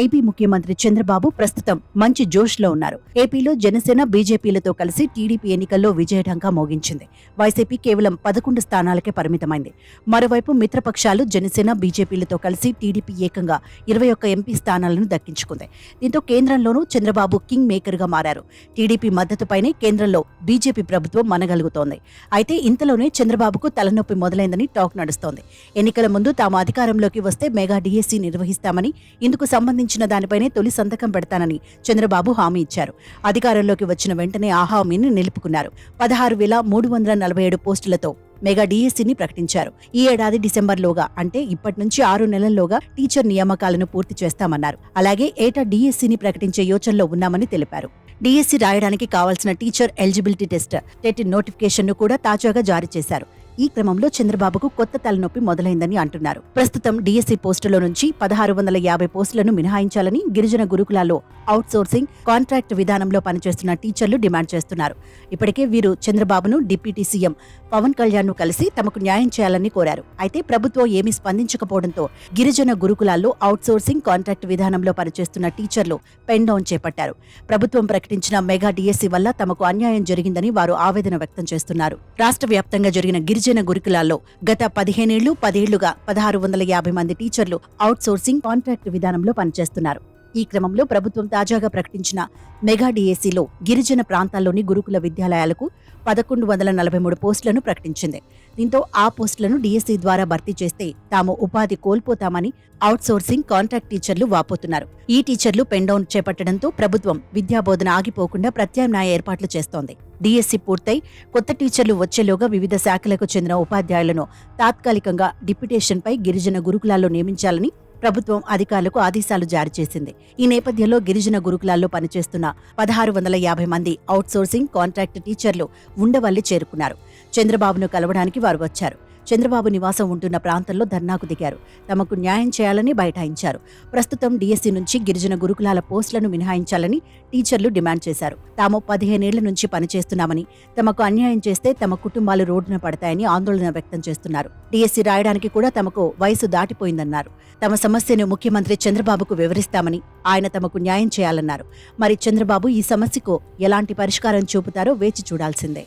AP ముఖ్యమంత్రి చంద్రబాబు ప్రస్తుతం మంచి జోష్లో ఉన్నారు. ఏపీలో జనసేన బీజేపీలతో కలిసి టీడీపీ ఎన్నికల్లో విజయఢంకా మోగించింది. వైసీపీ కేవలం పదకొండు స్థానాలకే పరిమితమైంది. మరోవైపు మిత్రపక్షాలు జనసేన బీజేపీలతో కలిసి టీడీపీ ఏకంగా ఇరవై ఒక్క ఎంపీ స్థానాలను దక్కించుకుంది. దీంతో కేంద్రంలోనూ చంద్రబాబు కింగ్ మేకర్గా మారారు. టీడీపీ మద్దతుపైనే కేంద్రంలో బీజేపీ ప్రభుత్వం మనగలుగుతోంది. అయితే ఇంతలోనే చంద్రబాబుకు తలనొప్పి మొదలైందని టాక్ నడుస్తోంది. ఎన్నికల ముందు తాము అధికారంలోకి వస్తే మెగా డిఎస్సీ నిర్వహిస్తామని ఇందుకు సంబంధించి సంబంధించిన దానిపైనే తొలి సంతకం పెడతానని చంద్రబాబు హామీ ఇచ్చారు. అధికారంలోకి వచ్చిన వెంటనే ఆ హామీని నిలుపుకున్నారు. పదహారు వేల మూడు వందల నలభై ఏడు పోస్టులతో మెగా డిఎస్సీని ప్రకటించారు. ఈ ఏడాది డిసెంబర్లోగా అంటే ఇప్పటి నుంచి ఆరు నెలల్లోగా టీచర్ నియామకాలను పూర్తి చేస్తామన్నారు. అలాగే ఏటా డిఎస్సిని ప్రకటించే యోచనలో ఉన్నామని తెలిపారు. డిఎస్సి రాయడానికి కావాల్సిన టీచర్ ఎలిజిబిలిటీ టెస్ట్ టెట్ నోటిఫికేషన్ను కూడా తాజాగా జారీ చేశారు. ఈ క్రమంలో చంద్రబాబుకు కొత్త తలనొప్పి మొదలైందని అంటున్నారు. ప్రస్తుతం డిఎస్సీ పోస్టుల నుంచి పదహారు వందల యాభై పోస్టులను మినహాయించాలని గిరిజన గురుకులాల్లో అవుట్ సోర్సింగ్ కాంట్రాక్ట్ విధానంలో పనిచేస్తున్న టీచర్లు డిమాండ్ చేస్తున్నారు. ఇప్పటికే వీరు చంద్రబాబును డిప్యూటీ సీఎం పవన్ కళ్యాణ్ను కలిసి తమకు న్యాయం చేయాలని కోరారు. అయితే ప్రభుత్వం ఏమీ స్పందించకపోవడంతో గిరిజన గురుకులాల్లో అవుట్ సోర్సింగ్ కాంట్రాక్ట్ విధానంలో పనిచేస్తున్న టీచర్లు పెన్ డౌన్ చేపట్టారు. ప్రభుత్వం ప్రకటించిన మెగా డిఎస్సీ వల్ల తమకు అన్యాయం జరిగిందని వారు ఆవేదన వ్యక్తం చేస్తున్నారు. రాష్ట్ర వ్యాప్తంగా జరిగిన గిరిజన గురుకులాల్లో గత పదిహేనేళ్ళు పదేళ్ళుగా పదహారు వందల యాభై మంది టీచర్లు అవుట్ సోర్సింగ్ కాంట్రాక్ట్ విధానంలో పనిచేస్తున్నారు. ఈ క్రమంలో ప్రభుత్వం తాజాగా ప్రకటించిన మెగా డిఏసీలో గిరిజన ప్రాంతాల్లోని గురుకుల విద్యాలయాలకు పదకొండు వందల నలభై మూడు పోస్టులను ప్రకటించింది. దీంతో ఆ పోస్టులను డిఎస్సీ ద్వారా భర్తీ చేస్తే తాము ఉపాధి కోల్పోతామని అవుట్ సోర్సింగ్ కాంట్రాక్ట్ టీచర్లు వాపోతున్నారు. ఈ టీచర్లు పెండౌన్ చేపట్టడంతో ప్రభుత్వం విద్యాబోధన ఆగిపోకుండా ప్రత్యామ్నాయ ఏర్పాట్లు చేస్తోంది. డిఎస్సి పూర్తయి కొత్త టీచర్లు వచ్చేలోగా వివిధ శాఖలకు చెందిన ఉపాధ్యాయులను తాత్కాలికంగా డిప్యుటేషన్పై గిరిజన గురుకులాల్లో నియమించాలని ప్రభుత్వం అధికారులకు ఆదేశాలు జారీ చేసింది. ఈ నేపథ్యంలో గిరిజన గురుకులాల్లో పనిచేస్తున్న పదహారు వందల యాభై మంది అవుట్సోర్సింగ్ కాంట్రాక్ట్ టీచర్లు ఉండవల్లి చేరుకున్నారు. చంద్రబాబును కలవడానికి వారు వచ్చారు. చంద్రబాబు నివాసం ఉంటున్న ప్రాంతంలో ధర్నాకు దిగారు. తమకు న్యాయం చేయాలని బైఠాయించారు. ప్రస్తుతం డిఎస్సీ నుంచి గిరిజన గురుకులాల పోస్టులను మినహాయించాలని టీచర్లు డిమాండ్ చేశారు. తాము పదిహేనేళ్ళ నుంచి పనిచేస్తున్నామని తమకు అన్యాయం చేస్తే తమ కుటుంబాలు రోడ్డున పడతాయని ఆందోళన వ్యక్తం చేస్తున్నారు. డిఎస్సీ రాయడానికి కూడా తమకు వయసు దాటిపోయిందన్నారు. తమ సమస్యను ముఖ్యమంత్రి చంద్రబాబుకు వివరిస్తామని ఆయన తమకు న్యాయం చేయాలన్నారు. మరి చంద్రబాబు ఈ సమస్యకు ఎలాంటి పరిష్కారం చూపుతారో వేచి చూడాల్సిందే.